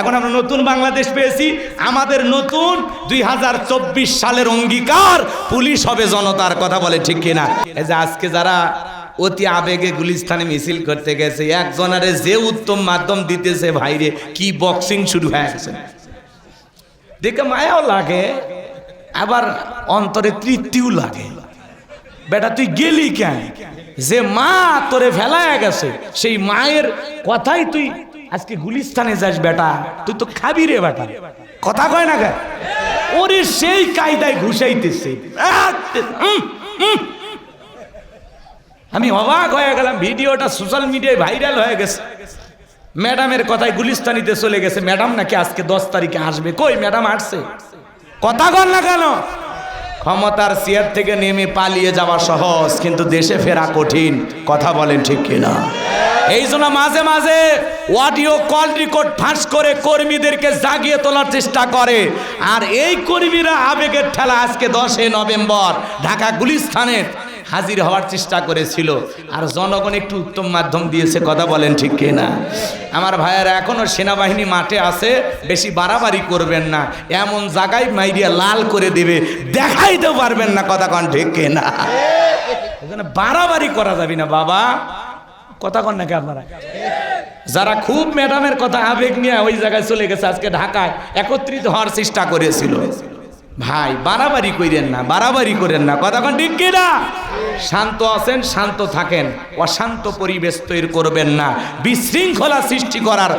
এখন আমরা নতুন বাংলাদেশ পেয়েছি। আমাদের নতুন দুই হাজার চব্বিশ সালের অঙ্গীকার পুলিশ হবে জনতার কথা বলে, ঠিক কিনা? এই যে আজকে যারা অতি আবেগে গুলিস্তানে মিছিল করতে গেছে, একজনারে যে উত্তম মাধ্যম দিতেছে, ভাইরে, কি বক্সিং শুরু হয়ে গেছে। দেখে মায়াও লাগে, আবার অন্তরে তৃপ্তিও লাগে। বেটা, তুই গেলি কেন? যে মা তোরে ফেলায় গেছে, সেই মায়ের কথাই তুই আজকে গুলিস্তানে যাস বেটা, তুই তো খাবি রে বেটা। কথা কয় না কেন ওরে সেই কায়দায় ঘুষাইতেছে। আমি অবাক হয়ে গেলাম, ভিডিওটা সোশ্যাল মিডিয়ায় ভাইরাল হয়ে গেছে। ম্যাডামের কথায় গুলিস্তানিতে চলে গেছে। ম্যাডাম নাকি আজকে দশ তারিখে আসবে। কই ম্যাডাম আসছে? কথা কর না কেন? ক্ষমতার চেয়ার থেকে নেমে পালিয়ে যাওয়া সহজ, কিন্তু দেশে ফেরা কঠিন। কথা বলেন ঠিক কিনা? এই জন্য মাঝে মাঝে অডিও কল রেকর্ড ফাঁস করে কর্মীদেরকে জাগিয়ে তোলার চেষ্টা করে। আর এই কর্মীরা আবেগের ঠেলা আজকে দশই নভেম্বর, ঢাকা গুলিস্তানের হাজির হওয়ার চেষ্টা করেছিল। আর জনগণ একটু উত্তম মাধ্যম দিয়েছে, কথা বলেন ঠিক কিনা? আমার ভাইয়েরা, এখনও সেনাবাহিনী মাঠে আছে, বেশি বাড়াবাড়ি করবেন না। এমন জায়গায় মাইরিয়া লাল করে দেবে দেখাইতে পারবেন না কথা কন ঠিক কিনা? এজন্য বাড়াবাড়ি করা যাবে না, বাবা। কথা কন নাকি আপনারা? যারা খুব ম্যাডামের কথা আবেগ নিয়ে ওই জায়গায় চলে গেছে, আজকে ঢাকায় একত্রিত হওয়ার চেষ্টা করেছিল। ভাই, বাড়াবাড়ি করেন না, বাড়াবাড়ি করেন না। কতক্ষণ ঠিক কিনা? শান্ত আছেন, শান্ত থাকেন। অশান্ত পরিবেশ তৈরি করবেন না। বিশৃঙ্খলা সৃষ্টি করার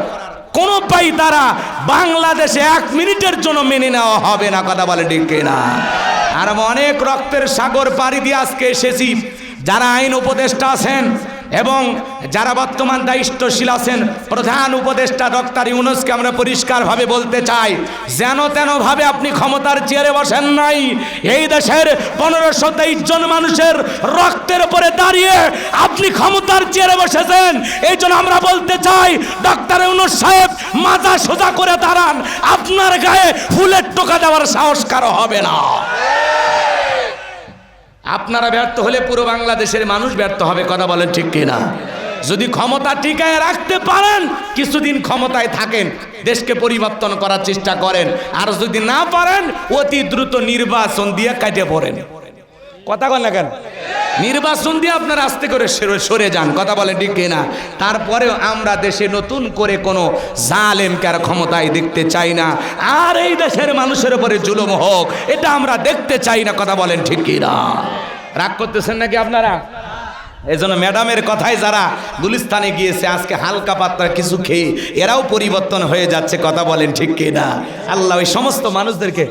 কোন পাই তারা বাংলাদেশে এক মিনিটের জন্য মেনে নেওয়া হবে না। কথা বলে ঠিক কিনা? আর অনেক রক্তের সাগর পাড়ি দিয়ে আজকে এসেছি। যারা আইন উপদেষ্টা আছেন এবং যারা বর্তমান দায়িত্বশীল আছেন, প্রধান উপদেষ্টা ডক্টর ইউনুসকে আমরা পরিষ্কারভাবে বলতে চাই, যেন তেনভাবে আপনি ক্ষমতার চেয়ারে বসেন নাই, এই দেশের পনেরোশো তেইশ জন মানুষের রক্তের উপরে দাঁড়িয়ে আপনি ক্ষমতার চেয়ারে বসেছেন, এই জন্য আমরা বলতে চাই, ডক্টর ইউনুস সাহেব মাথা সোজা করে দাঁড়ান, আপনার গায়ে ফুলের টোকা দেওয়ার সাহস কারও হবে না। আপনারা ব্যর্থ হলে পুরো বাংলাদেশের মানুষ ব্যর্থ হবে, কথা বলেন ঠিক কিনা? যদি ক্ষমতা টিকায় রাখতে পারেন, কিছুদিন ক্ষমতায় থাকেন, দেশকে পরিবর্তন করার চেষ্টা করেন, আর যদি না পারেন, অতি দ্রুত নির্বাচন দিয়ে কাটে পড়েন। কথা বল না কেন? নির্বাচন দিয়ে আপনারা আস্তে করে সরে- যান, কথা বলেন ঠিক কিনা? তারপরেও আমরা দেশে নতুন করে কোনো জালেমকে ক্ষমতায় দেখতে চাই না। আর এই দেশের মানুষের উপরে জুলুম হোক, এটা আমরা দেখতে চাই না, কথা বলেন ঠিক কিনা? রাগ করতেছেন নাকি আপনারা? এই জন্য ম্যাডামের কথায় যারা গুলিস্তানে গিয়েছে, আজকে হালকা পাত্রা কিছু খেয়ে এরাও পরিবর্তন হয়ে যাচ্ছে, কথা বলেন ঠিক কিনা? আল্লাহ, ওই সমস্ত মানুষদেরকে,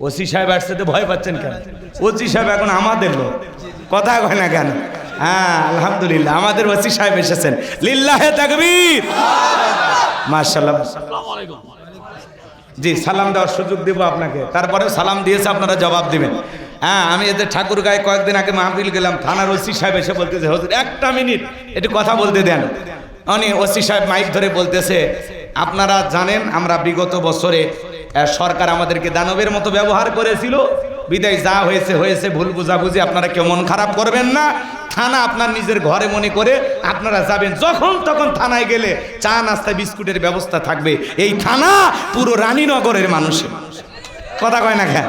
ওসি সাহেব আসতে ভয় পাচ্ছেন কেন? ওসি সাহেব এখন আমাদের লোক। কথা কয় না কেন? হ্যাঁ আলহামদুলিল্লাহ, আমাদের ওসি সাহেব এসেছেন। লিল্লাহে তাকবীর। মার্শাল্লাহ জি, সালাম দেওয়ার সুযোগ দেব আপনাকে। তারপরে সালাম দিয়েছে, আপনারা জবাব দিবেন। হ্যাঁ আমি এদের ঠাকুর গায়ে কয়েকদিন আগে মাহফিল গেলাম, থানার ওসি সাহেব এসে বলতেছে, হজুর, একটা মিনিট, একটু কথা বলতে দেন। উনি ওসি সাহেব মাইক ধরে বলতেছে, আপনারা জানেন, আমরা বিগত বছরে সরকার আমাদেরকে দানবের মতো ব্যবহার করেছিল বিদায় যা হয়েছে হয়েছে, ভুল বুঝাবুঝি আপনারা কেউ মন খারাপ করবেন না। থানা আপনার নিজের ঘরে মনে করে আপনারা যাবেন। যখন তখন থানায় গেলে চা, নাস্তা, বিস্কুটের ব্যবস্থা থাকবে। এই থানা পুরো রানীনগরের মানুষের। কথা কয় না খেয়া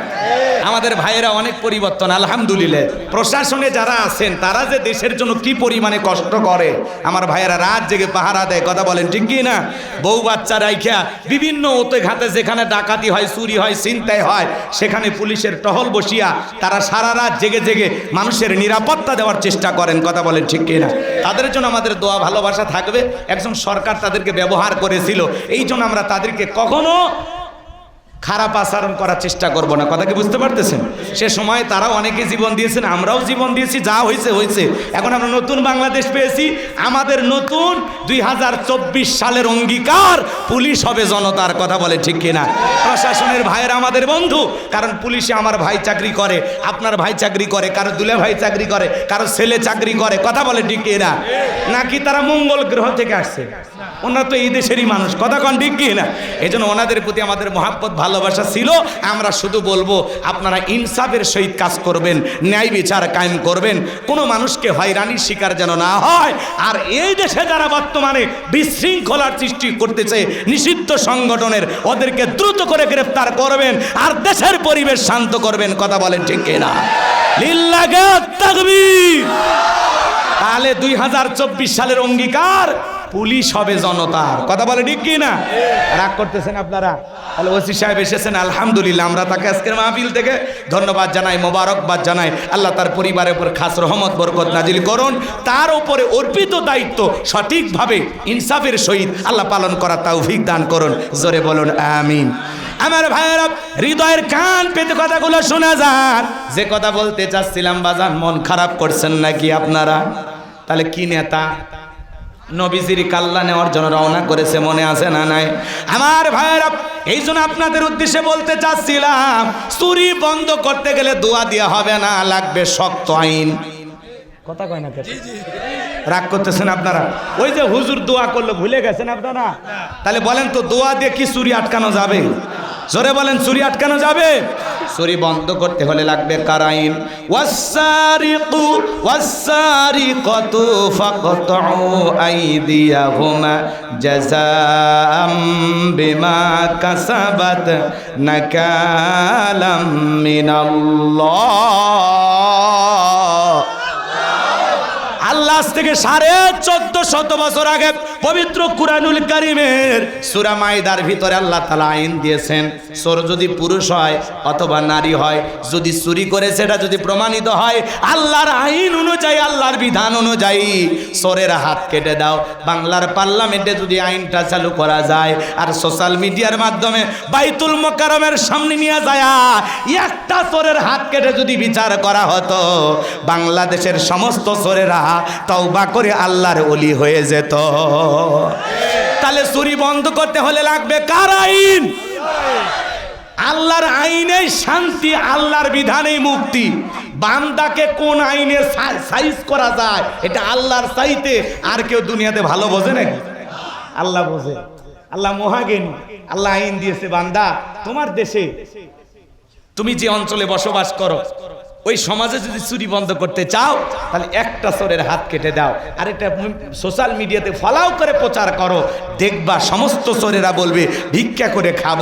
আমাদের ভাইয়েরা অনেক পরিবর্তন, আলহামদুলিল্লাহ। প্রশাসনে যারা আছেন, তারা যে দেশের জন্য কি পরিমাণে কষ্ট করে, আমার ভাইয়েরা রাত জেগে পাহারা দেয়, কথা বলেন, ঠিক কি না? বউ বাচ্চা রাইখা, বিভিন্ন ওতে ঘাতে যেখানে ডাকাতি হয়, চুরি হয়, ছিনতাই হয়, সেখানে পুলিশের টহল বসিয়া তারা সারা রাত জেগে জেগে মানুষের নিরাপত্তা দেওয়ার চেষ্টা করেন, কথা বলেন, ঠিক কি না? তাদের জন্য আমাদের দোয়া, ভালোবাসা থাকবে। একজন সরকার তাদেরকে ব্যবহার করেছিল, এই জন্য আমরা তাদেরকে কখনো খারাপ আচরণ করার চেষ্টা করব না। কথা কি বুঝতে পারতেছেন? সে সময় তারাও অনেকে জীবন দিয়েছেন, আমরাও জীবন দিয়েছি, যা হয়েছে হয়েছে এখন আমরা নতুন বাংলাদেশ পেয়েছি। আমাদের নতুন দুই হাজার চব্বিশ সালের অঙ্গীকার পুলিশ হবে জনতার কথা বলে, ঠিক কিনা? প্রশাসনের ভাইয়ের আমাদের বন্ধু, কারণ পুলিশে আমার ভাই চাকরি করে, আপনার ভাই চাকরি করে, কারও দুলে ভাই চাকরি করে, কারও ছেলে চাকরি করে, কথা বলে, ঠিক কিনা? নাকি তারা মঙ্গল গ্রহ থেকে আসছে? ওনারা তো এই দেশেরই মানুষ। কথা কন ঠিক কি না? এই জন্য ওনাদের প্রতি আমাদের মহাব্বত, ভালোবাসা ছিল। আমরা শুধু বলব, আপনারা ইনসাফের সহিত কাজ করবেন, ন্যায় বিচার কায়েম করবেন। কোনো মানুষকে হয়রানির শিকার যেন না হয়। আর এই দেশে যারা বর্তমানে বিশৃঙ্খলার সৃষ্টি করতেছে, নিষিদ্ধ সংগঠনের, ওদেরকে দ্রুত করে গ্রেফতার করবেন আর দেশের পরিবেশ শান্ত করবেন। কথা বলেন ঠিক কিনা লিল্লাগে তাকবীর। তাহলে দুই হাজার চব্বিশ সালের অঙ্গীকার পুলিশ হবে জনতার। কথা বলে ঠিক কি না রাগ করতেছেন আপনারা? তাহলে ওসি সাহেব এসেছেন, আলহামদুলিল্লাহ, আমরা তাকে আজকের মাহফিল থেকে ধন্যবাদ জানাই, মোবারকবাদ জানাই। আল্লাহ তার পরিবারের উপর খাস রহমত, বরকত নাজিল করুন। তার উপরে অর্পিত দায়িত্ব সঠিকভাবে ইনসাফের সহিত আল্লাহ পালন করা তৌফিক দান করুন। জোরে বলুন, আমিন। আমার ভাইয়েরা, হৃদয়ের কান পেতে কথাগুলো শোনা যান যে কথা বলতে চাচ্ছিলাম, বাজান, মন খারাপ করছেন নাকি আপনারা? তাহলে কি নেতা? নবীজির কাল্লা নেওয়ার জন্য রওনা করেছে মনে আছে না নাই? আমার ভাইয়েরা এই জন্য আপনাদের উদ্দেশ্যে বলতে চাচ্ছিলাম চুরি বন্ধ করতে গেলে দোয়া দেওয়া হবে না লাগবে শক্ত আইন। কথা কয় না রাগ করতেছেন আপনারা? ওই যে হুজুর দোয়া করল ভুলে গেছেন আপনারা? তাহলে বলেন তো দোয়া দিয়ে কি চুরি আটকানো যাবে? জোরে বলেন চুরি আটকানো যাবে? চুরি বন্ধ করতে হলে লাগবে কারাইন। ওয়াসারিকু ওয়াসারিকাতু ফাকতাউ আইদিয়াহুমা জাযাআম বিমা কাসাবাত নাকালাম মিনাল্লাহ। আল্লাহ থেকে সাড়ে চোদ্দ শত বছর আগে পবিত্র কুরআনুল কারিমের সুরা মাইদার ভিতরে আল্লাহ তালা আইন দিয়েছেন, চোর যদি পুরুষ হয় অথবা নারী হয়, যদি চুরি করে সেটা যদি প্রমাণিত হয়, আল্লাহর আইন অনুযায়ী, আল্লাহর বিধান অনুযায়ী চোরের হাত কেটে দাও। বাংলার পার্লামেন্টে যদি আইনটা চালু করা যায় আর সোশ্যাল মিডিয়ার মাধ্যমে বাইতুল মোকারমের সামনে নিয়ে যায়, একটা চোরের হাত কেটে যদি বিচার করা হতো, বাংলাদেশের সমস্ত চোরেরা তওবা করে আল্লাহর অলি হয়ে যেত। তাহলে চুরি বন্ধ করতে হলে লাগবে কার আইন? আল্লাহর আইনে শান্তি, আল্লাহর বিধানে মুক্তি। বান্দাকে কোন আইনে সাইজ করা যায়, এটা আল্লাহর সাইতে আর কেউ দুনিয়াতে ভালো বোঝে নাকি? আল্লাহ বোঝে। আল্লাহ মহাগেন আল্লাহ আইন দিয়েছে বান্দা। তোমার দেশে তুমি যে অঞ্চলে বসবাস করো ওই সমাজে যদি চুরি বন্ধ করতে চাও, তাহলে একটা চোরের হাত কেটে দাও। আর এটা সোশ্যাল মিডিয়াতে ফলাও করে প্রচার করো। দেখবা সমস্ত চোরেরা বলবে, ভিক্ষা করে খাব,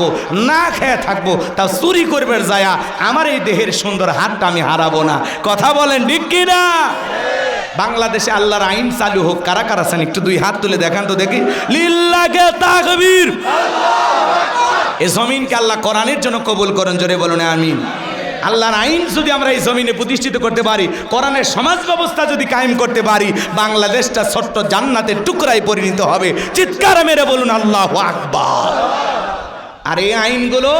না খেয়ে থাকব, তাও চুরি করবে যায়া, আমার এই দেহের সুন্দর হাতটা আমি হারাবো না। কথা বলেন ঠিক না? বাংলাদেশে আল্লাহর আইন চালু হোক, কারা কারা আছেন? একটু দুই হাত তুলে দেখান তো দেখি। লিল্লাকে তাকবীর। এ জমিনকে আল্লাহ কোরআনের জন্য কবুল করেন, জোরে বলুন, আমিন। আল্লাহর আইন যদি আমরা এই জমিনে প্রতিষ্ঠিত করতে পারি, কোরআনের সমাজ ব্যবস্থা যদি কায়েম করতে পারি, বাংলাদেশটা ছোট্ট জান্নাতের টুকরায় পরিণত হবে। চিৎকার মেরে বলুন, আল্লাহ আকবার। আর এই আইনগুলো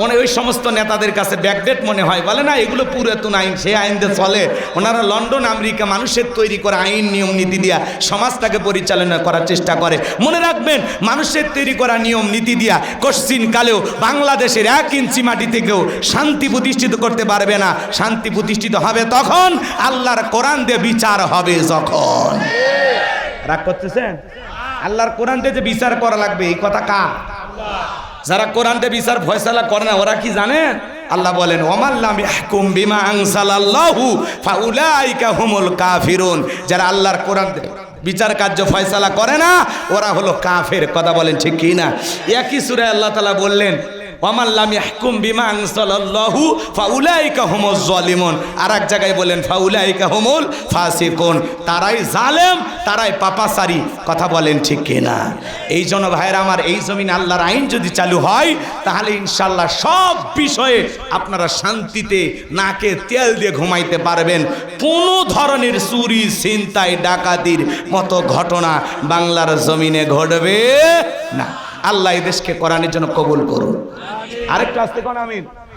মনে ওই সমস্ত নেতাদের কাছে ব্যাকডেট মনে হয়। বলে, না, এগুলো পুরাতন আইন, সেই আইন দিয়ে চলে। ওনারা লন্ডন, আমেরিকা মানুষের তৈরি করা আইন, নিয়ম, নীতি দিয়া সমাজটাকে পরিচালনা করার চেষ্টা করে। মনে রাখবেন, মানুষের তৈরি করা নিয়ম, নীতি দিয়া কশ্চিন কালেও বাংলাদেশের এক ইঞ্চি মাটি থেকেও শান্তি প্রতিষ্ঠিত করতে পারবে না। শান্তি প্রতিষ্ঠিত হবে তখন আল্লাহর কোরআন দিয়ে বিচার হবে যখন। রাগ করতেছেন? আল্লাহর কোরআন দিয়ে যে বিচার করা লাগবে, এই কথা কা যারা কোরআনতে বিচার, ফয়সালা করে না, ওরা কি জানে? আল্লাহ বলেন ওমাল্লাম ইয়াহকুম বিমা আনসালাল্লাহু ফাউলাইকা হুমুল কাফিরুন। যারা আল্লাহর কোরআন বিচার কার্য, ফয়সালা করে না, ওরা হলো কাফের। কথা বলেন ঠিক কি না? একই সুরে আল্লাহ তালা বললেন ওমাল্লাম ইয়াহকুম বিমা আনসালাল্লাহু ফাউলাইকা হুমুজ জালিমুন। আর এক জায়গায় বলেন, ফাউলাইকা হুমুল ফাসিকুন। তারাই জালেম, তারাই পাপাসারি কথা বলেন ঠিক এই জন্য আমার, এই জমিন আইন যদি চালু হয়, তাহলে ইনশাল্লাহ সব বিষয়ে আপনারা শান্তিতে নাকে তেল দিয়ে ঘুমাইতে পারবেন। কোনো ধরনের চুরি, ছিনতাই, ডাকাতির মতো ঘটনা বাংলার জমিনে ঘটবে না। আল্লাহ এদেশকে দেশকে কোরআনের জন্য কবুল করুন। আরেকটু আসতে কোন আমিন?